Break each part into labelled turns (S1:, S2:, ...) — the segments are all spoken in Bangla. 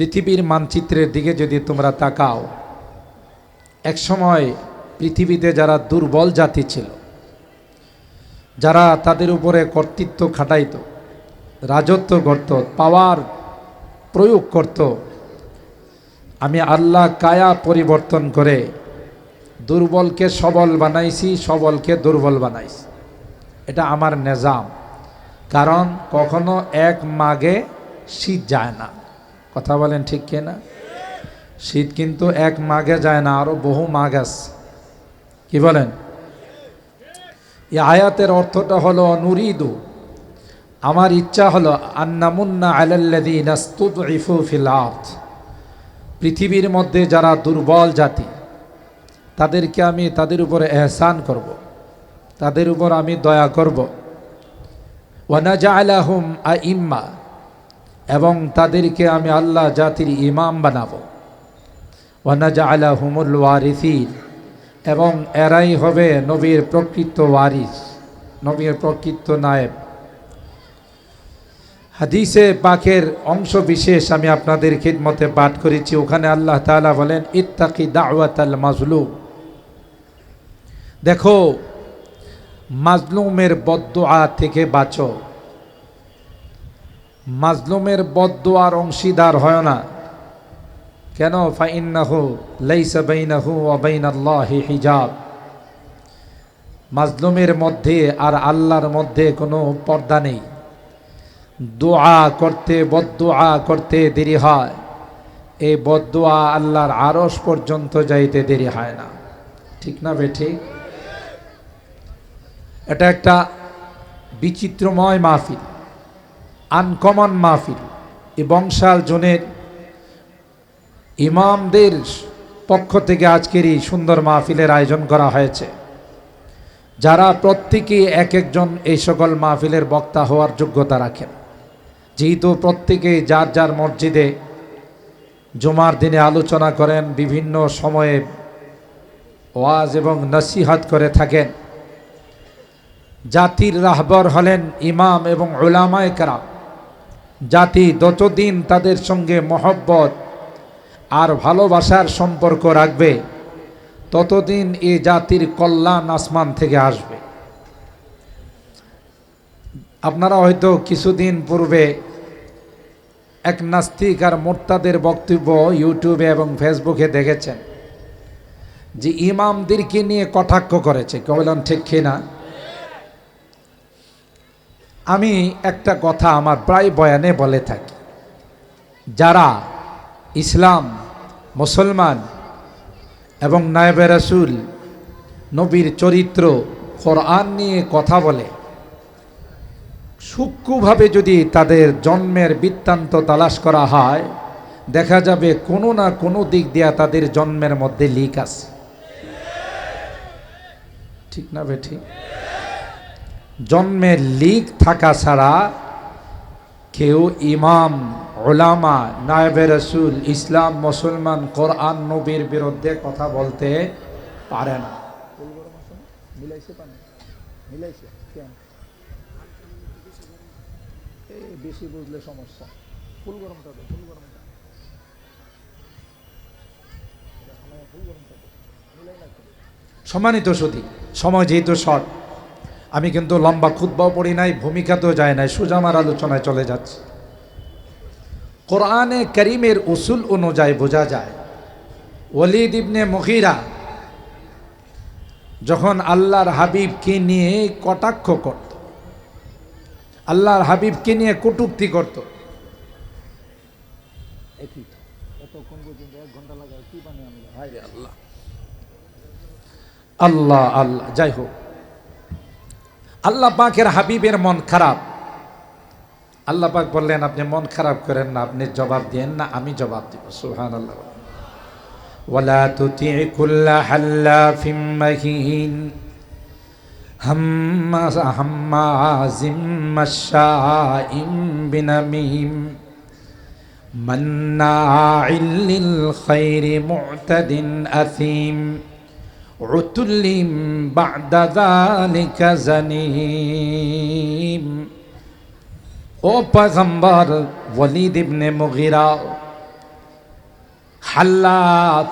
S1: পৃথিবীর মানচিত্রের দিকে যদি তোমরা তাকাও একসময় পৃথিবীতে যারা দুর্বল জাতি ছিল, যারা তাদের উপরে কর্তৃত্ব খাটাইত, রাজত্ব করত, পাওয়ার প্রয়োগ করত, আমি আল্লাহ কায়া পরিবর্তন করে দুর্বলকে সবল বানাইছি, সবলকে দুর্বল বানাইছি। এটা আমার নেজাম। কারণ কখনো এক মাগে শীত যায় না। কথা বলেন ঠিক না শীত কিন্তু এক মাঘে যায় না, আরও বহু মাঘ আছে। কি বলেন? এই আয়াতের অর্থটা হলো নুরিদু। আমার ইচ্ছা হলো আন্নামুন্না আলাল্লাদিনাস্তুদইফু ফিল আরদ। পৃথিবীর মধ্যে যারা দুর্বল জাতি, তাদেরকে আমি তাদের উপরে এহসান করব। তাদের উপর আমি দয়া করব। ওয়ানাজা আলাহুম আ ইম্মা এবং তাদেরকে আমি আল্লাহ জাতির ইমাম বানাবো। ওয়ানাজা আলা হুমুল ওয়ারিসিন। এবং এরাই হবে নবীর প্রকৃত ওয়ারিস, নবীর প্রকৃত নায়েব। হাদিসে পাকের অংশ বিশেষ আমি আপনাদের খিদমতে পাঠ করেছি। ওখানে আল্লাহ তাআলা বলেন, ইত্তাকি দাওয়াত আল মাজলুম। দেখো, মাজলুমের বদদোয়া থেকে বাঁচো। মাজলুমের বদদোয়ার অংশীদার হয় না। কেন? ফাইন্নাহু লাইসা বাইনাহু বাইনাল্লাহি হিজাব। মাজলুমের মধ্যে আর আল্লাহর মধ্যে কোনো পর্দা নেই। দোয়া করতে, বদদোয়া করতে দেরি হয়। এই বদদোয়া আল্লাহর আরস পর্যন্ত যাইতে দেরি হয় না। ঠিক না বে ঠিক এটা একটা বিচিত্রময় মাহফিল। আনকমন মাহফিল। এই বংশাল জনের ইমামদের পক্ষ থেকে আজকের এই সুন্দর মাহফিলের আয়োজন করা হয়েছে। যারা প্রত্যেকে এক একজন এই সকল মাহফিলের বক্তা হওয়ার যোগ্যতা রাখেন। যেহেতু প্রত্যেকে যার যার মসজিদে জমার দিনে আলোচনা করেন, বিভিন্ন সময়ে ওয়াজ এবং নসিহাত করে থাকেন। জাতির রাহবর হলেন ইমাম এবং ওলামায় কারাম। জাতি যতদিন তাদের সঙ্গে মহব্বত আর ভালোবাসার সম্পর্ক রাখবে, ততদিন এ জাতির কল্যাণ আসমান থেকে আসবে। আপনারা হয়তো কিছুদিন পূর্বে এক নাস্তিক আর মোর্তাদের বক্তব্য ইউটিউবে এবং ফেসবুকে দেখেছেন যে ইমামদেরকে নিয়ে কটাক্ষ করেছে। কবলেন ঠিক কিনা? আমি একটা কথা আমার প্রায় বয়ানে বলে থাকি। যারা ইসলাম, মুসলমান এবং নায়বে রাসুল, নবীর চরিত্র, কোরআন নিয়ে কথা বলে, সূক্ষ্মভাবে যদি তাদের জন্মের বৃত্তান্ত তালাশ করা হয়, দেখা যাবে কোনো না কোনো দিক দিয়া তাদের জন্মের মধ্যে লিক আছে। ঠিক না বে ঠিক জন্মের লিক থাকা ছাড়া কেউ ইমাম ওলামা নায়বে রসুল ইসলাম মুসলমান কোরআন নবীর বিরুদ্ধে কথা বলতে পারে না। বেশি বুঝলে সমস্যা। ফুল গরমটা ফুল গরমটা সম্মানিত সতী সময় যেহেতু শর্ট আমি কিন্তু লম্বা খুদ্বাও পড়ি নাই ভূমিকাতেও যায় নাই সুজামার আলোচনায় চলে যাচ্ছে। কোরআনে করিমের উসুল অনুযায়ী বোঝা যায় ওলিদ ইবনে মহিরা যখন আল্লাহর হাবিবকে নিয়ে কটাক্ষ করত আল্লাহর হাবিবকে নিয়ে কটুক্তি করত আল্লাহ আল্লাহ যাই হোক। আল্লাহ পাকের হাবিবের মন খারাপ আল্লাহ পাক বললেন আপনি মন খারাপ করেন না আপনি জবাব দিয়েন না আমি জবাব দিব সুহান আল্লাহ ولا تطع كل حلاف مهين هماز هماز مشاء بنميم مناع للخير معتد أثيم عتل بعد ذلك زنيم ও পয়গম্বর ওয়ালিদ ইবনে মুগিরা হাল্লাত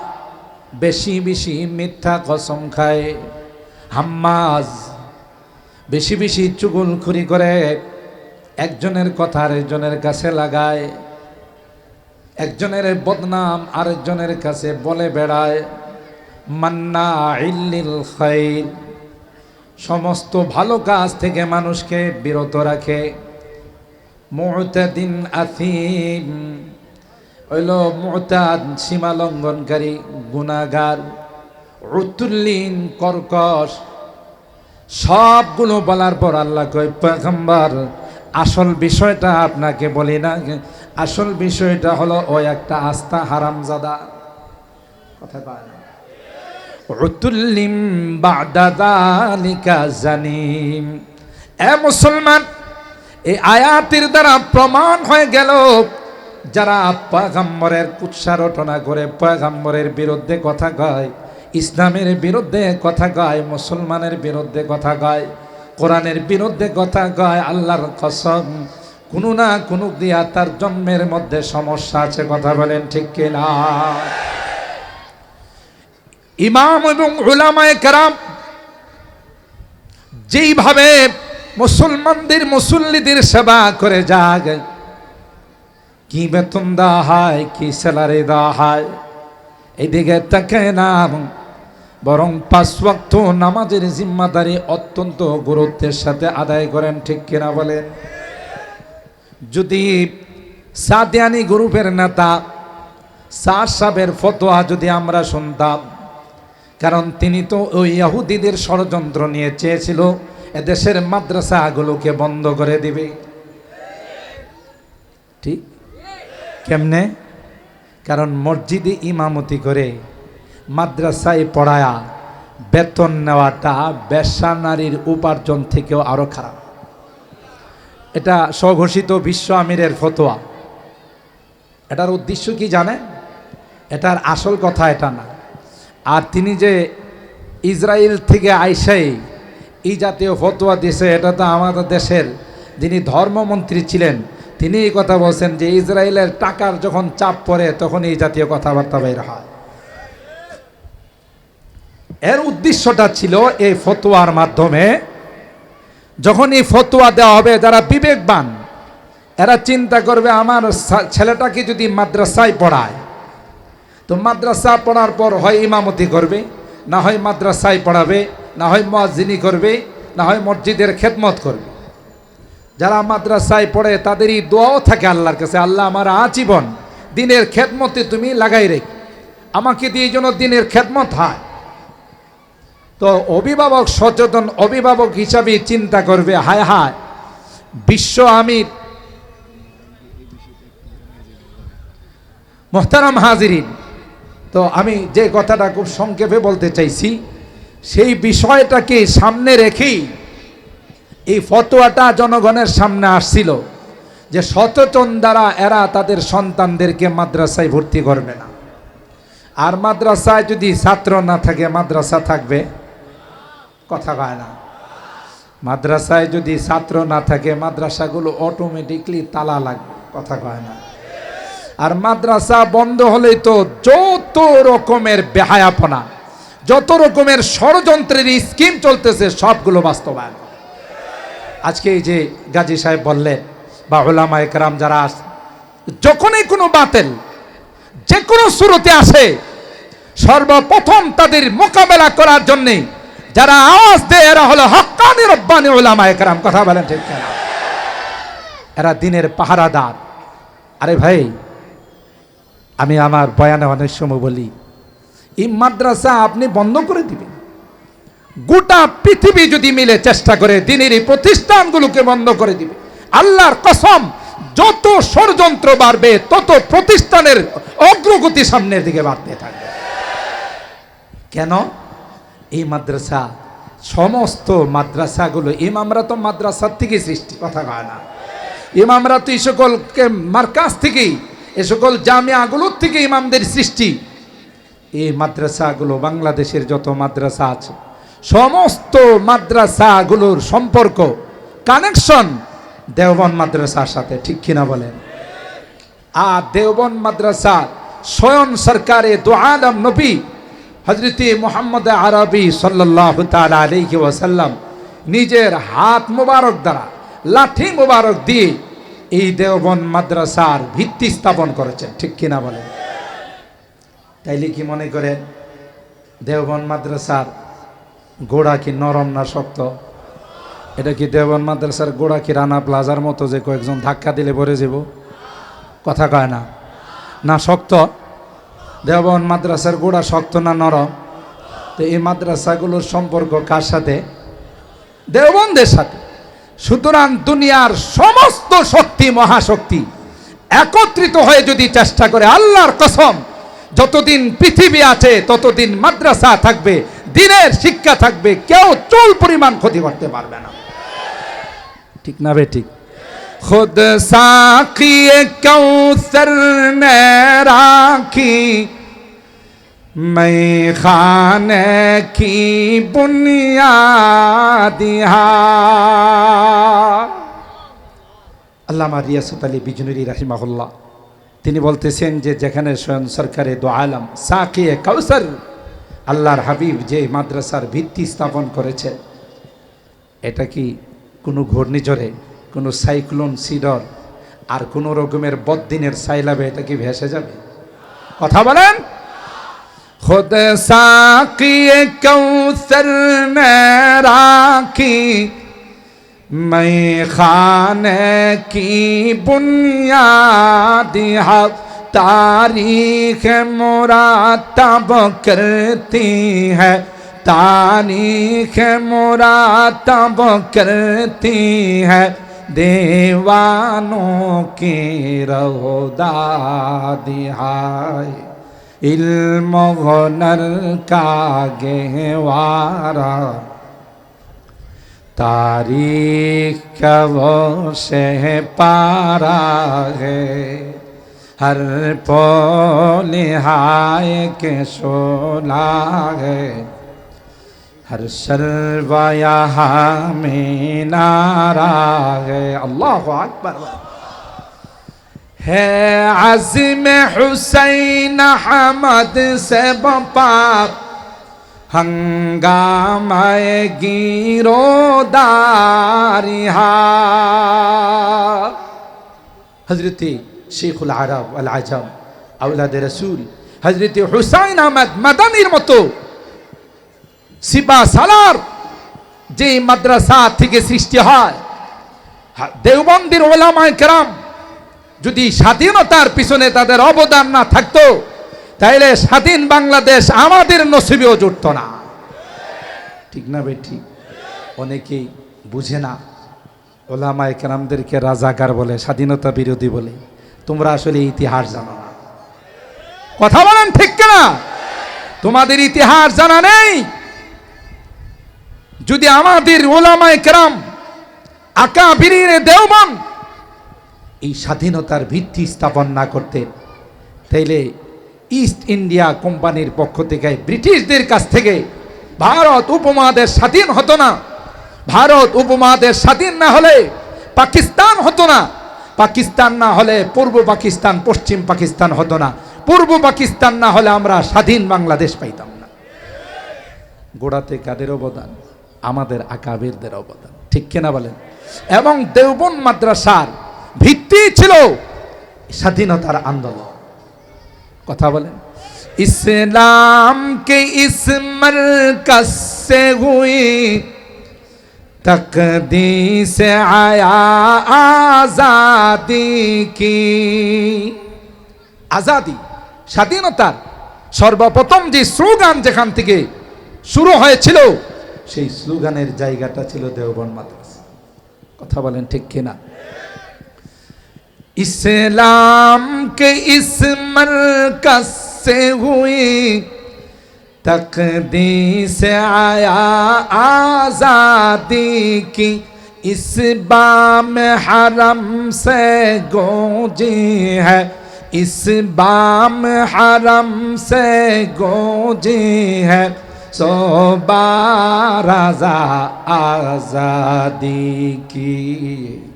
S1: বেশি বেশি মিথ্যা কসম খায় হাম্মাজ বেশি বেশি চুগুলখুরি করে একজনের কথা আরেকজনের কাছে লাগায় একজনের বদনাম আরেকজনের কাছে বলে বেড়ায় মান্না ইল্লিল খাইর সমস্ত ভালো কাজ থেকে মানুষকে বিরত রাখে। মুতাদিন আথিম। হইল মুতাদ সীমা লঙ্ঘনকারী গুণাগার উতুল্লিন কর্কশ, সবগুলো বলার পর আল্লাহ কয়, পয়গম্বর, আসল বিষয়টা আপনাকে বলি না। আসল বিষয়টা হলো ওই একটা আস্থা হারামজাদা। কথা পায় না। উতুল্লিম বাদাদালিকা জানিম। এ মুসলমান, এই আয়াতের দ্বারা প্রমাণ হয়ে গেল, যারা পয়গম্বরের কুৎসারটনা করে পয়গম্বরের বিরুদ্ধে কথা কয়, ইসলামের বিরুদ্ধে কথা কয়, মুসলমানের বিরুদ্ধে কথা কয়, কোরআনের বিরুদ্ধে কথা কয়, আল্লাহর কসম, কোনো না কোনো দিয়া তার জন্মের মধ্যে সমস্যা আছে, কথা বলেন ঠিক কিনা? ইমাম এবং উলামায়ে কেরাম যেইভাবে মুসলমানদের মুসল্লিদের সেবা করে যাক কি বেতন দেওয়া হয়, কি স্যালারি দেওয়া হয়, এদিকে তাকে না বরং পাঁচ ওয়াক্ত নামাজের জিম্মাদারি অত্যন্ত গুরুত্বের সাথে আদায় করেন, ঠিক কিনা বলেন? যদি সাদিয়ানি গ্রুপের নেতা, সার সাহেবের ফতোয়া যদি আমরা শুনতাম কারণ তিনি তো ওই ইয়াহুদিদের ষড়যন্ত্র নিয়ে চেয়েছিল, এদেশের মাদ্রাসাগুলোকে বন্ধ করে দিবে। ঠিক? কেমনে? কারণ মসজিদে ইমামতি করে মাদ্রাসায় পড়ায়া বেতন নেওয়াটা বেশ্যা নারীর উপার্জন থেকেও আরও খারাপ। এটা স্বঘোষিত বিশ্ব আমিরের ফতোয়া। এটার উদ্দেশ্য কি জানে এটার আসল কথা এটা না। আর তিনি যে ইসরায়েল থেকে আইসাই, এই জাতীয় ফতোয়া দিয়েছে, এটা তো আমাদের দেশের যিনি ধর্মমন্ত্রী ছিলেন, তিনি এই কথা বলছেন যে ইসরায়েলের টাকার যখন চাপ পড়ে, তখন এই জাতীয় কথাবার্তা বের হয়। এর উদ্দেশ্যটা ছিল এই ফতোয়ার মাধ্যমে, যখন এই ফতোয়া দেওয়া হবে, যারা বিবেকবান, এরা চিন্তা করবে, আমার ছেলেটাকে যদি মাদ্রাসায় পড়ায় তো মাদ্রাসা পড়ার পর হয় ইমামতি করবে, না হয় মাদ্রাসায় পড়াবে, না হয় মসজিনি করবে, না হয় মসজিদের খেদমত করবে। যারা মাদ্রাসায় পড়ে তাদেরই দোয়াও থাকে আল্লাহর কাছে, আল্লাহ আমার আজীবন দিনের খেদমতে তুমি লাগাই রেখ। আমাকে দিয়ে যেন দিনের খেদমত হয়। তো অভিভাবক সচেতন অভিভাবক হিসাবে চিন্তা করবে, হায় হায়, বিশ্ব আমির, মোহতারাম হাজিরিন তো আমি যে কথাটা খুব সংক্ষেপে বলতে চাইছি, সেই বিষয়টাকে সামনে রেখেই এই ফতোয়াটা জনগণের সামনে আসছিল যে সচেতন দ্বারা এরা তাদের সন্তানদেরকে মাদ্রাসায় ভর্তি করবে না। আর মাদ্রাসায় যদি ছাত্র না থাকে, মাদ্রাসা থাকবে? কথা কয় না। মাদ্রাসায় যদি ছাত্র না থাকে, মাদ্রাসাগুলো অটোমেটিকলি তালা লাগবে। কথা কয় না। আর মাদ্রাসা বন্ধ হলেই তো যত রকমের বেহায়াপনা, যত রকমের ষড়যন্ত্রের স্কিম চলতেছে, সবগুলো বাস্তবায়ন। আজকে এই যে গাজী সাহেব বললেন বা ওলামা একরাম যারা আস, যখনই কোনো বাতেল যে কোনো শুরুতে আসে, সর্বপ্রথম তাদের মোকাবেলা করার জন্যে যারা আওয়াজ দেয়, এরা হলো হকানি রব্বানি ওলামা একরাম। কথা বলেন ঠিক এরা দিনের পাহারাদার। আরে ভাই আমি আমার বয়ানে অনেক সময় বলি, এই মাদ্রাসা আপনি বন্ধ করে দিবেন। গোটা পৃথিবী যদি মিলে চেষ্টা করে দিনের এই প্রতিষ্ঠানগুলোকে বন্ধ করে দিবে। আল্লাহর কসম, যত ষড়যন্ত্র বাড়বে, তত প্রতিষ্ঠানের অগ্রগতি সামনের দিকে বাড়তে থাকবে। কেন? এই মাদ্রাসা, সমস্ত মাদ্রাসাগুলো, ইমামরা তো মাদ্রাসার থেকে সৃষ্টি, কথা কয় না। ইমামরা তো এই সকলকে মার্কাজ থেকেই এ সকল জামিয়াগুলোর থেকে ইমামদের সৃষ্টি। এই মাদ্রাসাগুলো বাংলাদেশের যত মাদ্রাসা আছে, সমস্ত মাদ্রাসাগুলোর সম্পর্ক কানেকশন দেওবন মাদ্রাসার সাথে, ঠিক কিনা বলেন? আর দেওবন মাদ্রাসা স্বয়ং সরকারে দো আলম নবী হজরত মোহাম্মদ আরবি সাল্লাহ আলহি নিজের হাত মোবারক দ্বারা, লাঠি মোবারক দিয়ে এই দেওবন মাদ্রাসার ভিত্তি স্থাপন করেছেন, ঠিক কিনা বলেন? তাইলে কি মনে করেন দেওবন মাদ্রাসার গোড়া কি নরম না শক্ত? এটা কি দেওবন মাদ্রাসার গোড়া কি রানা প্লাজার মতো যে কয়েকজন ধাক্কা দিলে পড়ে যাব? কথা কয় না। না শক্ত? দেওবন মাদ্রাসার গোড়া শক্ত না নরম? তো এই মাদ্রাসাগুলোর সম্পর্ক কার সাথে? দেওবন্দের সাথে। সুতরাং দুনিয়ার সমস্ত শক্তি, মহাশক্তি একত্রিত হয়ে যদি চেষ্টা করে, আল্লাহর কসম, যতদিন পৃথিবী আছে, ততদিন মাদ্রাসা থাকবে, দিনের শিক্ষা থাকবে, কেউ চুল পরিমাণ ক্ষতি করতে পারবে না। ঠিক না বে ঠিক? খুদ সাকিয়ে কেউ রাখি میں خانے کی بنیاد আল্লামা রিয়াসত আলী বিজনুরি রাহিমাহুল্লাহ তিনি বলতেছেন যে যেখানে স্বয়ং সরকারে দো আলম, সাকিয়ে কাউসার, আল্লাহর হাবিব যে মাদ্রাসার ভিত্তি স্থাপন করেছে, এটা কি কোনো ঘূর্ণিঝড়ে, কোনো সাইক্লোন সিডর আর কোনো রকমের বদ্দিনের সাইলাবে এটা কি ভেসে যাবে? কথা বলেন! खुद साकी कौसर राखी। मैं खाने की बुनियाद तारीख मुरातब करती है। तारीख मुरातब करती है। देवानों की दिहाय इल्म ইলম গনর কাগেওয়ারা তারিখ কব সে পারা হে। হর পলিহায় কে সোলা হে। হর সর্বায়া মে নারা হে। আল্লাহ আকবর। ہے عظم حسین حمد سے بپا ہنگام گیرو دارہا حضرت شیخ العرب العجم اولاد رسول حضرت হুসাইন আহমদ মাদানির মতো সিবা সালার যে মাদ্রাসা থেকে সৃষ্টি হয় দেওবন্দির ওলামায় কেরাম যদি স্বাধীনতার পিছনে তাদের অবদান না থাকতো, তাইলে স্বাধীন বাংলাদেশ আমাদের নসিবেও জুটত না। ঠিক না ভাই, ঠিক? অনেকেই বুঝে না। ওলামায় কেরামদেরকে রাজাকার বলে, স্বাধীনতা বিরোধী বলে। তোমরা আসলে ইতিহাস জানো না। কথা বলেন ঠিক কিনা? তোমাদের ইতিহাস জানা নেই? যদি আমাদের ওলামায় কেরাম আকা বীরের দেওবন এই স্বাধীনতার ভিত্তি স্থাপন না করতেন তাইলে ইস্ট ইন্ডিয়া কোম্পানির পক্ষ থেকে, ব্রিটিশদের কাছ থেকে, ভারত উপমহাদেশ স্বাধীন হতো না। ভারত উপমহাদেশ স্বাধীন না হলে পাকিস্তান হতো না। পাকিস্তান না হলে পূর্ব পাকিস্তান, পশ্চিম পাকিস্তান হতো না। পূর্ব পাকিস্তান না হলে আমরা স্বাধীন বাংলাদেশ পাইতাম না। গোড়াতে কাদের অবদান? আমাদের আকাবেরদের অবদান। ঠিক কিনা বলেন? এবং দেওবন মাদ্রাসার ভিত্তি ছিল স্বাধীনতার আন্দোলন। কথা বলেন। ইসলাম কে ইসমর কসে হুই তকদি সে আয়া আজাদি কি। আজাদি স্বাধীনতার সর্বপ্রথম যে স্লোগান যেখান থেকে শুরু হয়েছিল সেই স্লোগানের জায়গাটা ছিল দেওবন মাদ্রাসা। কথা বলেন ঠিক কিনা? इस्लाम के इस मरकज से हुई तकदीस आया आज़ादी की। इस बाम हरम से गूंजी है। इस बाम हरम से गूंजी है। सो बाराजा आज़ादी की।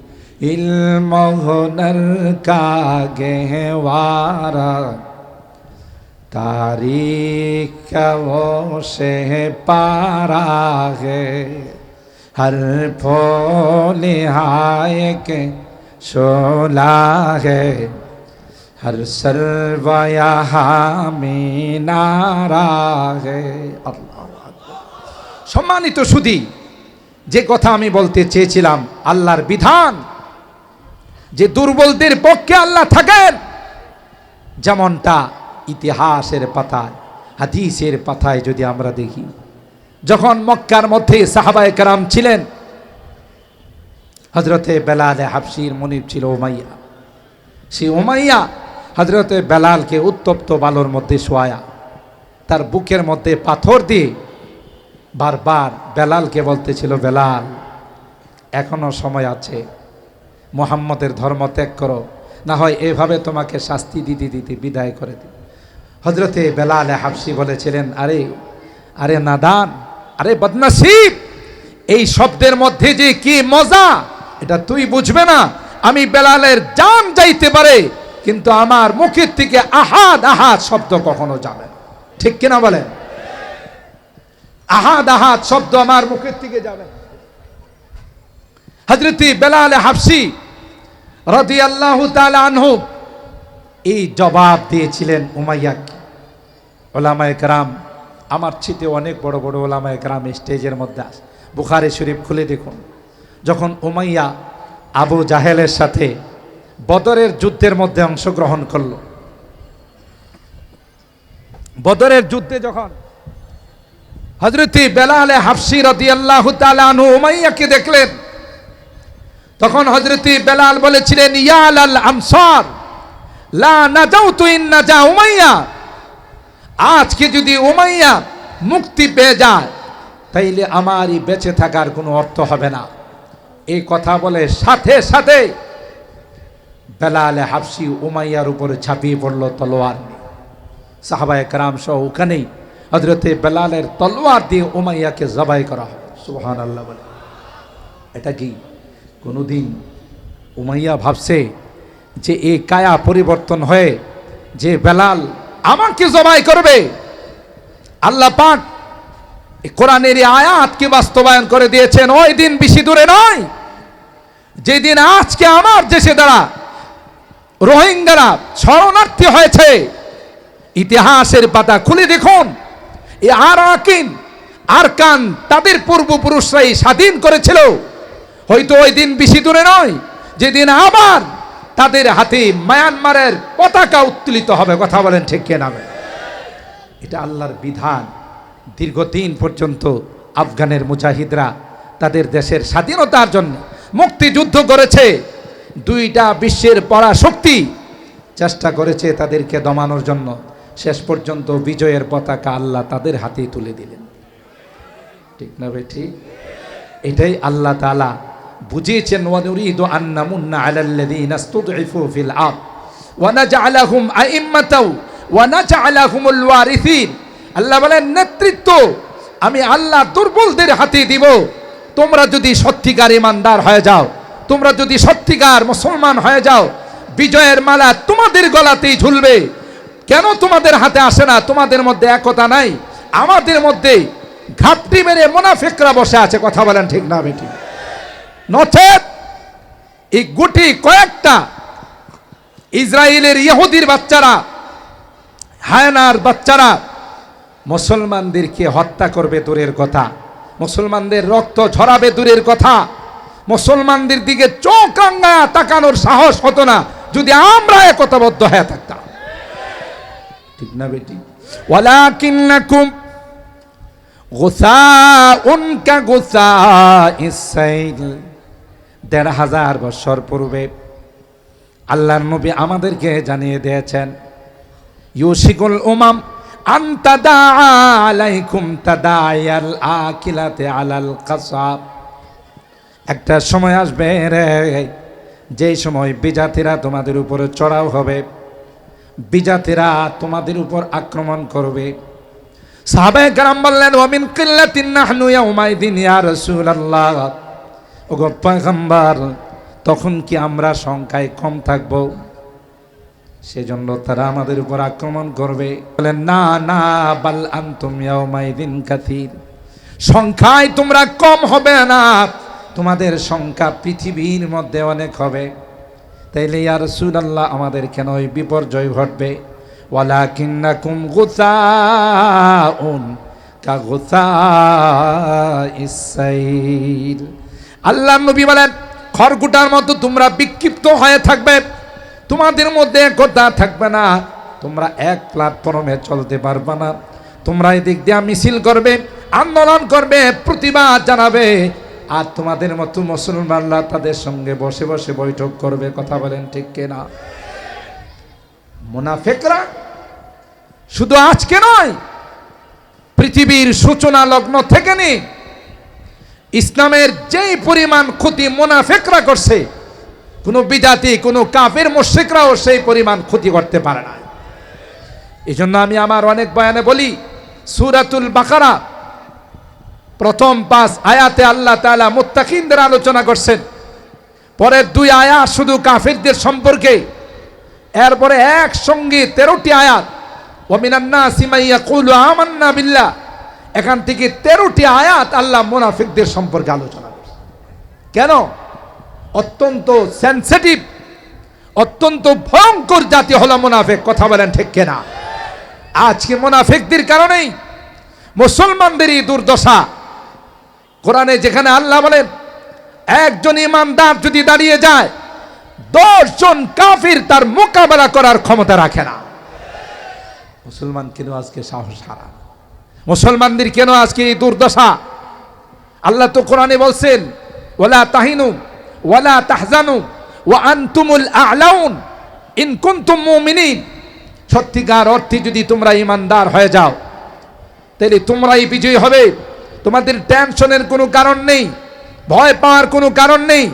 S1: इल्म हुनर का गहवारा तारीख वो से पारा है हर फूल हाय के शोला है हर सरवाया में नारा है আল্লাহু আকবার। সম্মানিত সুদী যে কথা আমি বলতে চেয়েছিলাম আল্লাহর বিধান যে দুর্বলদের পক্ষে আল্লাহ থাকেন, যেমনটা ইতিহাসের পাতায়, হাদিসের পাতায় যদি আমরা দেখি। যখন মক্কার মধ্যে সাহাবায়ে কারাম ছিলেন হজরতে বেলালে হাফসির মনির ছিল ওমাইয়া সেই ওমাইয়া হজরতে বেলালকে উত্তপ্ত বালোর মধ্যে শোয়ায়া, তার বুকের মধ্যে পাথর দিয়ে বারবার বেলালকে বলতেছিল, বেলাল, এখনও সময় আছে মোহাম্মদের ধর্ম ত্যাগ করো। না হয় এভাবে তোমাকে শাস্তি দিতে দিতে বিদায় করে দিই। হজরতে বেলাল হাফসি বলেছিলেন, আরে আরে নাদান, আরে বদনসিব, এই শব্দের মধ্যে যে কি মজা, এটা তুই বুঝবে না। আমি বেলালের জান যাইতে পারে, কিন্তু আমার মুখের থেকে আহাদ আহাদ শব্দ কখনো যাবে ঠিক কিনা বলেন? আহাদ আহাদ শব্দ আমার মুখের থেকে যাবে হজরতি বেলাল হাফসি রদি আল্লাহ আনহু। এই জবাব দিয়েছিলেন উমাইয়াকে ওলামায় কারাম, আমার ছিতে অনেক বড় বড় ওলামায় কারাম স্টেজের মধ্যে আস। বুখারে শরীফ খুলে দেখুন। যখন উমাইয়া আবু জাহেলের সাথে বদরের যুদ্ধের মধ্যে অংশগ্রহণ করল, বদরের যুদ্ধে যখন হজরতি বেলালে হাফসি রদি আল্লাহ আনহু উমাইয়াকে দেখলেন তখন হজরতি বেলাল বলেছিলেন, ইয়াল আল আনসার লা নাজাউ তুই নাজা উমাইয়া। আজকে যদি উমাইয়া মুক্তি পেয়ে যায়, তাইলে আমারই বেঁচে থাকার কোনো অর্থ হবে না। এই কথা বলে সাথে সাথে বেলালে হাফসি উমাইয়ার উপরে ছাপিয়ে পড়ল তলোয়ার সাহাবায় কারাম সহ ওখানেই হজরতে বেলালের তলোয়ার দিয়ে উমাইয়াকে জবাই করা হয়। সুবহান আল্লাহ বলে। এটা কি? কোনোদিন উমাইয়া ভাবছে যে এই কায়া পরিবর্তন হয়ে যে বেলাল আমাকে জবাই করবে। আল্লাহ পাক কোরআনের আয়াতকে বাস্তবায়ন করে দিয়েছেন, ওই দিন বেশি দূরে নয়। যেদিন আজকে আমার দেশে দ্বারা রোহিঙ্গারা শরণার্থী হয়েছে, ইতিহাসের পাতা খুলে দেখুন এই আর আকিন আরকান তাদের পূর্বপুরুষরাই স্বাধীন করেছিল। হয়তো ওই দিন বেশি দূরে নয়, যেদিন আবার তাদের হাতে মায়ানমারের পতাকা উত্তোলিত হবে, কথা বলেন ঠিক কে নামে এটা আল্লাহর বিধান। দীর্ঘদিন পর্যন্ত আফগানের মুজাহিদরা তাদের দেশের স্বাধীনতার জন্য মুক্তিযুদ্ধ করেছে। দুইটা বিশ্বের পড়া শক্তি চেষ্টা করেছে তাদেরকে দমানোর জন্য। শেষ পর্যন্ত বিজয়ের পতাকা আল্লাহ তাদের হাতেই তুলে দিলেন। ঠিক না ঠিক? এটাই আল্লাহ তালা বুঝিয়েছেন, ওয়ানুরিদু আন্নামুন্না আলাল্লাযীনা ইসতুদঈফু ফিল আরদ। ওয়া নাজআলাহুম আইম্মাতাও ওয়া নাজআলাহুমুল ওয়ারিসিন। আল্লাহ বলেন, নেতৃত্ব, আমি আল্লাহ দুর্বলদের হাতে দিব। তোমরা যদি সত্যিকার ইমানদার হয়ে যাও, তোমরা যদি সত্যিকার মুসলমান হয়ে যাও, বিজয়ের মালা তোমাদের গলাতেই ঝুলবে। কেন তোমাদের হাতে আসে না? তোমাদের মধ্যে একতা নাই। আমাদের মধ্যে ঘাপটি মেরে মোনাফেকরা বসে আছে। কথা বলেন ঠিক না বেটি নচেত এই গুটি কয়েকটা ইসরায়েলের ইহুদির বাচ্চারা, হায়নার বাচ্চারা মুসলমানদেরকে হত্যা করবে দূরের কথা। মুসলমানদের রক্ত ঝরাবে দূরের কথা। মুসলমানদের দিকে চোখ তাকানোর সাহস হতো না যদি আমরা একতাবদ্ধ হয়ে থাকতাম। ঠিক না বেটি? ওয়ালাকিন্নাকুম গোসাউন কা গোসা ইসাইল দেড় হাজার বছর পূর্বে আল্লাহর নবী আমাদেরকে জানিয়ে দিয়েছেন, ইউসিকুল উমাম একটা সময় আসবে রে যেই সময় বিজাতিরা তোমাদের উপরে চড়াও হবে, বিজাতিরা তোমাদের উপর আক্রমণ করবে। সাহাবায়ে কেরাম বললেন ওয়ামিন কিল্লাতিন নাহনু ইয়াউমাইদিন ইয়া রাসূলুল্লাহ। ওগো তখন কি আমরা সংখ্যায় কম থাকব? সেজন্য তারা আমাদের উপর আক্রমণ করবে। বলেন, না না, বাল আন্তুম ইয়াউমাইদিন কাথির। সংখ্যায় তোমরা কম হবে না। তোমাদের সংখ্যা পৃথিবীর মধ্যে অনেক হবে। তাইলে ইয়া রাসূলুল্লাহ, আমাদের কেন ওই বিপর্যয় ঘটবে? ওয়ালাকিন্নাকুম গুসাউন কা গুসাইসাইল আল্লাহ নবী বলেন, খড়কুটার মতো তোমরা বিক্ষিপ্ত হয়ে থাকবে, তোমাদের মধ্যে একতা থাকবে না, তোমরা এক প্ল্যাটফর্মে চলতে পারবে না। তোমরা এদিক দিয়ে মিছিল করবে, আন্দোলন করবে, প্রতিবাদ জানাবে, আর তোমাদের মতো মুসলমানরা তাদের সঙ্গে বসে বসে বৈঠক করবে, কথা বলেন ঠিক কিনা? মুনাফেকরা শুধু আজকে নয়, পৃথিবীর সূচনা লগ্ন থেকে নি ইসলামের যেই পরিমাণ ক্ষতি মুনাফেকরা করছে, কোনো বিজাতি, কোনো কাফের মুশ্রিকরাও সেই পরিমাণ ক্ষতি করতে পারে না। এই জন্য আমি আমার অনেক বয়ানে বলি, সুরাতুল বাকারা, প্রথম পাঁচ আয়াতে আল্লাহ তাআলা মুত্তাকিনদের আলোচনা করছেন। পরের দুই আয়াত শুধু কাফিরদের সম্পর্কে, এরপরে একসঙ্গে তেরোটি আয়াত ওমিনান্না সিমাইয়া কুলু আমান্না বিল্লাহ এখান থেকে তেরোটি আয়াত আল্লাহ মুনাফিকদের সম্পর্কে আলোচনা করছে। কেন? অত্যন্ত সেন্সিটিভ অত্যন্ত ভয়ঙ্কর জাতি হলো মুনাফিক, কথা বলেন ঠিক কেনা? আজকে মুনাফিকদের কারণেই মুসলমানদেরই দুর্দশা। কোরআনে যেখানে আল্লাহ বলেন, একজন ইমানদার যদি দাঁড়িয়ে যায়, দশজন কাফির তার মোকাবেলা করার ক্ষমতা রাখে না। মুসলমান কেন আজকে সাহস হারা মুসলমানদের কেন আজকে এই দুর্দশা? আল্লাহ তো কোরআনে বলছেন ওলা তাহিনু, ওয়ালা তাহজানু, ওয়া আনতুমুল আলাউন, ইন কুনতুম মুমিনিন। সত্যিকার অর্থে যদি তোমরা ইমানদার হয়ে যাও, তাহলে তোমরাই বিজয়ী হবে। তোমাদের টেনশনের কোনো কারণ নেই, ভয় পাওয়ার কোনো কারণ নেই।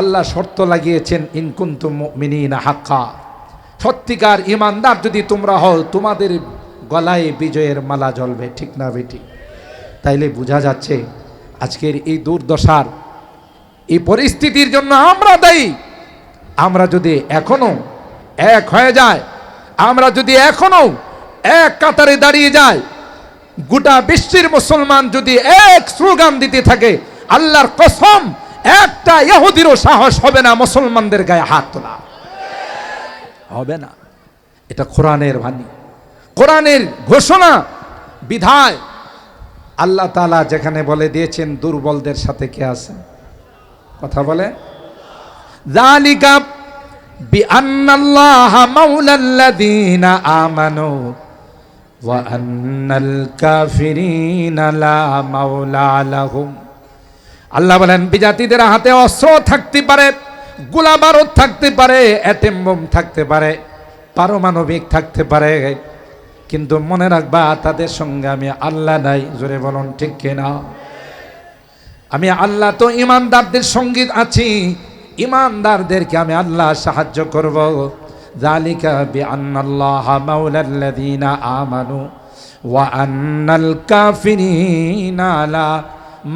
S1: আল্লাহ শর্ত লাগিয়েছেন ইনকুন্তুম মুমিনিনা হাক্কা। সত্যিকার ইমানদার যদি তোমরা হও, তোমাদের গলায় বিজয়ের মালা জ্বলবে, ঠিক না বেটি? তাইলে বোঝা যাচ্ছে আজকের এই দুর্দশার, এই পরিস্থিতির জন্য আমরা দায়ী। আমরা যদি এখনও এক হয়ে যায়, আমরা যদি এখনও এক কাতারে দাঁড়িয়ে যায়, গোটা বিশ্বের মুসলমান যদি এক স্লোগান দিতে থাকে, আল্লাহর কসম, একটা ইহুদিরও সাহস হবে না মুসলমানদের গায়ে হাত তোলা। হবে না। এটা কোরআনের বাণী। কোরআনের ঘোষণা, বিধায় আল্লাহ তালা যেখানে বলে দিয়েছেন, দুর্বলদের সাথে কে আছে? কথা বলে? আল্লাহ বলেন, বিজাতিদের হাতে অস্ত্র থাকতে পারে গোলা বারুদ থাকতে পারে অ্যাটেম থাকতে পারে, পারমাণবিক থাকতে পারে। কিন্তু মনে রাখবা, তাদের সঙ্গে আমি আল্লাহ নাই। জোরে বলুন, ঠিক কিনা? আমি আল্লাহ তো ইমানদারদের সংগীত আছি। ইমানদারদেরকে আমি আল্লাহ সাহায্য করব। জালিকা বি আন্নাল্লাহ মাওলাল্লাযীনা আমানু ওয়া আন্নাল কাফিরিনা লা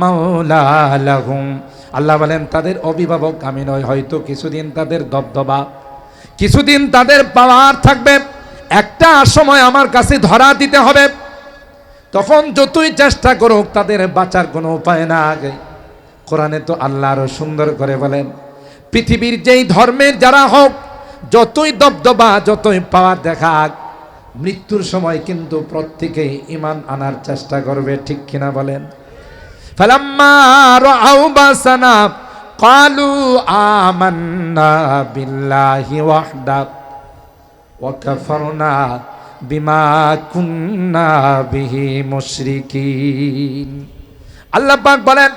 S1: মাওলা লাহুম। আল্লাহ বলেন, তাদের অভিভাবক আমি নয় হয়তো কিছুদিন তাদের দবদবা, কিছুদিন তাদের পাওয়ার থাকবে। একটা সময় আমার কাছে ধরা দিতে হবে। তখন যতই চেষ্টা করুক, তাদের বাঁচার কোনো উপায় না আগে। কোরআনে তো আল্লাহ আরও সুন্দর করে বলেন, পৃথিবীর যেই ধর্মের যারা হোক, যতই দবদবা, যতই পাওয়ার দেখাক, মৃত্যুর সময় কিন্তু প্রত্যেকেই ইমান আনার চেষ্টা করবে, ঠিক কিনা বলেন? ক্বালু আমান্না বিল্লাহি ওয়াহদা। ওয়া কাফারনা বিমা কুন্না বিহি মুশরিকিন আল্লাহ পাক বলেন,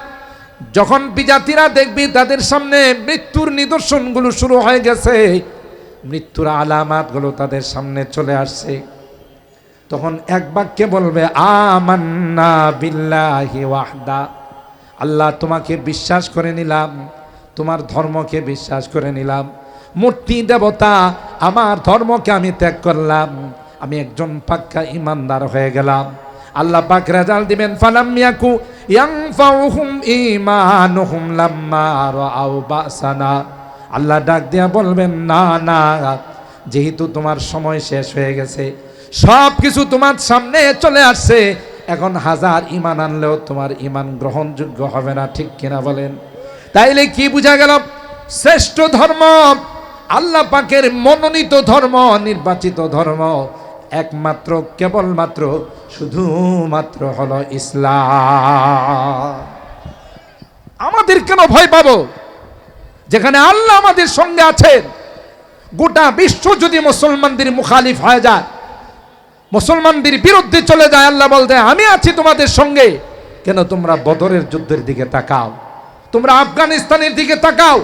S1: যখন বিজাতিরা দেখবি তাদের সামনে মৃত্যুর নিদর্শনগুলো শুরু হয়ে গেছে, মৃত্যুর আলামাতগুলো তাদের সামনে চলে আসছে। তখন এক বাক্যে বলবে, আমান্না বিল্লাহি ওয়াহদা। আল্লাহ তোমাকে বিশ্বাস করে নিলাম, তোমার ধর্মকে বিশ্বাস করে নিলাম। মূর্তি দেবতা আমার ধর্মকে আমি ত্যাগ করলাম। আমি একজন পাক্কা ইমানদার হয়ে গেলাম। আল্লাহ পাক রেজাল্ট দিবেন, ফালাম ইয়াকু ইয়ানফাউহুম ঈমানুহুম লাম্মা রাআউ বাসানা। আল্লাহ ডাক দিয়া বলবেন, না না, যেহেতু তোমার সময় শেষ হয়ে গেছে সব কিছু তোমার সামনে চলে আসছে, এখন হাজার ইমান আনলেও তোমার ইমান গ্রহণযোগ্য হবে না, ঠিক কিনা বলেন? তাইলে কি বোঝা গেল? শ্রেষ্ঠ ধর্ম আল্লাহ পাকের মনোনীত ধর্ম, নির্বাচিত ধর্ম একমাত্র, কেবলমাত্র, শুধুমাত্র হলো ইসলাম। আমাদের কেন ভয় পাবো? যেখানে আল্লাহ আমাদের সঙ্গে আছেন। গোটা বিশ্ব যদি মুসলমানদের মুখালিফ হয়ে যায়, মুসলমানদের বিরুদ্ধে চলে যায়, আল্লাহ বলতে, আমি আছি তোমাদের সঙ্গে। কেন তোমরা বদরের যুদ্ধের দিকে তাকাও? তোমরা আফগানিস্তানের দিকে তাকাও।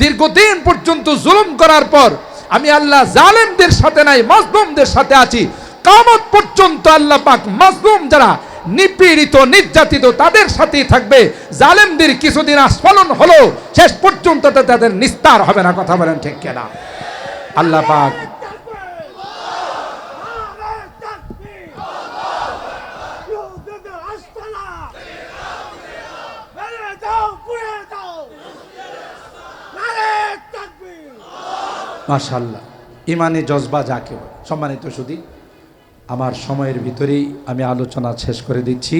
S1: দীর্ঘদিন পর্যন্ত জুলুম করার পর আমি আল্লাহ জালেমদের সাথে নাই, মাজলুমদের সাথে আছি। কামত পর্যন্ত আল্লাহ পাক মাজলুম যারা নিপীড়িত, নির্যাতিত, তাদের সাথেই থাকবে। জালেমদের কিছুদিন আস্ফলন হলো, শেষ পর্যন্ত তাদের নিস্তার হবে না, কথা বলেন ঠিক কেনা? আল্লাহ পাক মাশাল্লাহ ইমানে জজবা যাকে। সম্মানিত সুদী আমার সময়ের ভিতরেই আমি আলোচনা শেষ করে দিচ্ছি।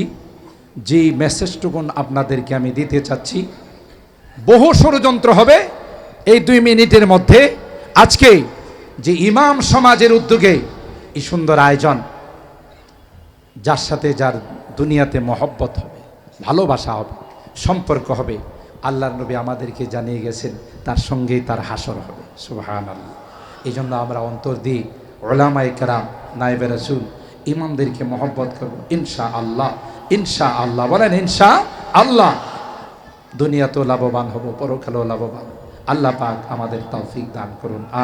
S1: যে মেসেজটুকুন আপনাদেরকে আমি দিতে চাচ্ছি, বহু ষড়যন্ত্র হবে এই দুই মিনিটের মধ্যে। আজকে যে ইমাম সমাজের উদ্যোগে এই সুন্দর আয়োজন, যার সাথে যার দুনিয়াতে মহব্বত হবে, ভালোবাসা হবে, সম্পর্ক হবে, আল্লাহর নবী আমাদেরকে জানিয়ে গেছেন তার সঙ্গেই তার হাসর হবে। সুহান আল্লাহ এই জন্য আমরা অন্তর দিই ওলামাই কারাম নাইবে রসুল, ইমামদেরকে মহব্বত করব। ইনশা আল্লাহ ইনশা আল্লাহ বলেন ইনশা আল্লাহ দুনিয়াতেও লাভবান হব, পরকালেও লাভবান। আল্লাহ পাক আমাদের তৌফিক দান করুন।